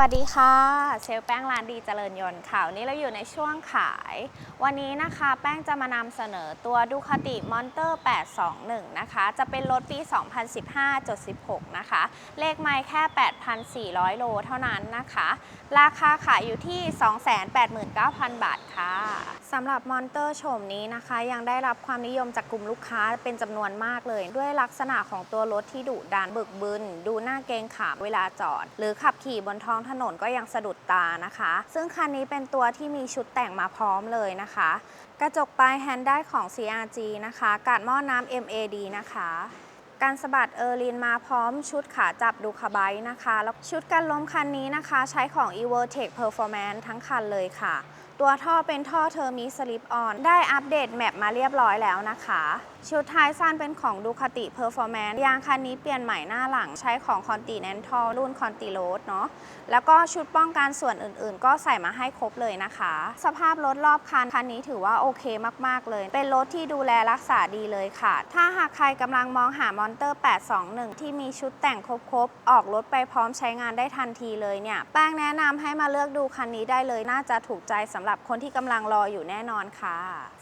วัสดีค่ะ เชลแป้งร้านดีเจริญยนต์ค่ะวันนี้เราอยู่ในช่วงขาย วันนี้นะคะแป้งจะมานำเสนอตัวดูคาติมอนเตอร์ 821 นะคะ จะเป็นรถปี 2015.16 นะคะ เลขไมล์แค่ 8,400 โลเท่านั้นนะคะ ราคาขายอยู่ที่ 289,000 บาทค่ะสำหรับมอนเตอร์โฉมนี้นะคะ ยังได้รับความนิยมจากกลุ่มลูกค้าเป็นจำนวนมากเลย ด้วยลักษณะของตัวรถที่ดุดันบึกบึนดูหน้าเกงขามเวลาจอด หรือขับขี่บนท้องถถนนก็ยังสะดุดตานะคะ ซึ่งคันนี้เป็นตัวที่มีชุดแต่งมาพร้อมเลยนะคะ กระจกปลายแฮนด์ได้ของ CRG นะคะ กาดหม้อน้ำ MAD นะคะการสะบัดเออร์ลินมาพร้อมชุดขาจับดูคาไบนะคะ แล้วชุดกันล้มคันนี้นะคะ ใช้ของ e v o t e c h Performance ทั้งคันเลยค่ะ ตัวท่อเป็นท่อเทอร์มิสลิปออน ได้อัปเดตแมปมาเรียบร้อยแล้วนะคะ ชุดท้ายสั้นเป็นของดูคาติ Performance ยางคันนี้เปลี่ยนใหม่หน้าหลังใช้ของ Continental รุ่น Conti Road เนาะ แล้วก็ชุดป้องกันส่วนอื่นๆ ก็ใส่มาให้ครบเลยนะคะ สภาพรถรอบคัน คันนี้ถือว่าโอเคมากๆเลย เป็นรถที่ดูแลรักษาดีเลยค่ะ ถ้าหากใครกำลังมองหามอนเตอร์ 821 ที่มีชุดแต่งครบๆ ออกรถไปพร้อมใช้งานได้ทันทีเลยเนี่ย แป้งแนะนำให้มาเลือกดูคันนี้ได้เลยน่าจะถูกใจสำหรับคนที่กำลังรออยู่แน่นอนค่ะ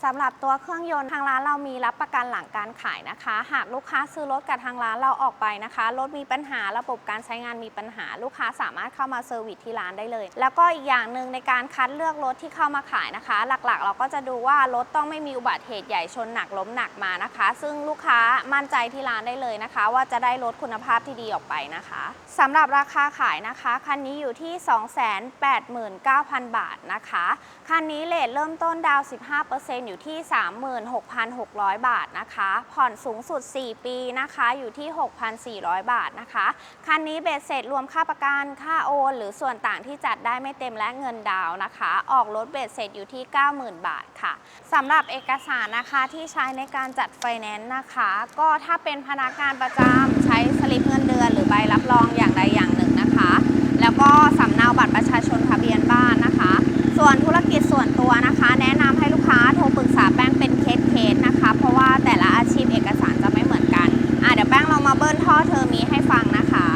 สำหรับตัวเครื่องยนต์ทางร้านเรามีรับประกันหลังการขายนะคะ หากลูกค้าซื้อรถกับทางร้านเราออกไปนะคะรถมีปัญหาระบบการใช้งานมีปัญหา ลูกค้าสามารถเข้ามาเซอร์วิสที่ร้านได้เลย แล้วก็อีกอย่างหนึ่งในการคัดเลือกรถที่เข้ามาขายนะคะ หลักๆ เราก็จะดูว่ารถต้องไม่มีอุบัติเหตุใหญ่ชนหนักล้มหนักมานะคะ ซึ่งลูกค้ามั่นใจที่ร้านได้เลยนะคะ ว่าจะได้รถคุณภาพที่ดีออกไปนะคะสำหรับราคาขายนะคะคันนี้อยู่ที่ 289,000 บาทนะคะคันนี้เลทเริ่มต้นดาว 15%อยู่ที่ 36,600 บาทนะคะ ผ่อนสูงสุด 4 ปีนะคะ อยู่ที่ 6,400 บาทนะคะ คันนี้เบ็ดเสร็จรวมค่าประกัน ค่าโอน หรือส่วนต่างที่จัดได้ไม่เต็มและเงินดาวนะคะ ออกรถเบ็ดเสร็จอยู่ที่ 90,000 บาทค่ะ สำหรับเอกสารนะคะที่ใช้ในการจัดไฟแนนซ์นะคะ ก็ถ้าเป็นพนักงานประจำใช้สลิปเงินเดือน หรือใบรับรองอย่างใดอย่างหนึ่งนะคะ แล้วก็สำเนาบัตรประชาชนทะเบียนบ้านนะคะ ส่วนธุรกิจส่วนตัวนะคะ แนะนำให้ลูกค้าโทรปรึกษาแป้งเป็นเคสเคสนะคะ เพราะว่าแต่ละอาชีพเอกสารจะไม่เหมือนกันอะเดี๋ยวแป้งลองมาเบิ้ลท่อเทอร์มีให้ฟังนะคะ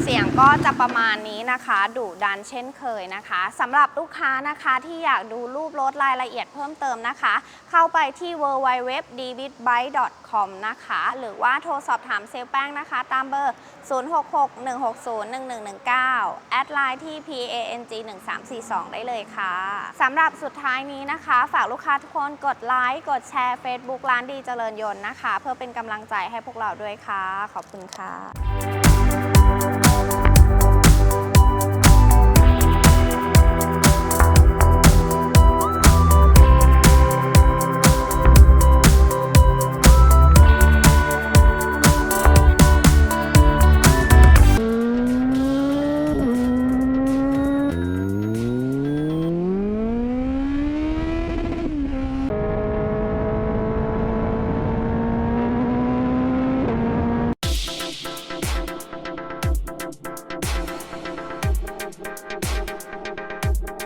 เสียงก็จะประมาณนี้นะคะดุดันเช่นเคยนะคะสำหรับลูกค้านะคะที่อยากดูรูปรถรายละเอียดเพิ่มเติมนะคะ เข้าไปที่ www.dbitbyte.com นะคะ หรือว่าโทรสอบถามเซลล์แป้งนะคะ ตามเบอร์ 0661601119 แอดไลน์ที่ pang 1342 ได้เลยค่ะสำหรับสุดท้ายนี้นะคะ ฝากลูกค้าทุกคนกดไลค์กดแชร์ Facebook ร้านดีเจริญยนต์นะคะ เพื่อเป็นกำลังใจให้พวกเราด้วยค่ะ ขอบคุณค่ะ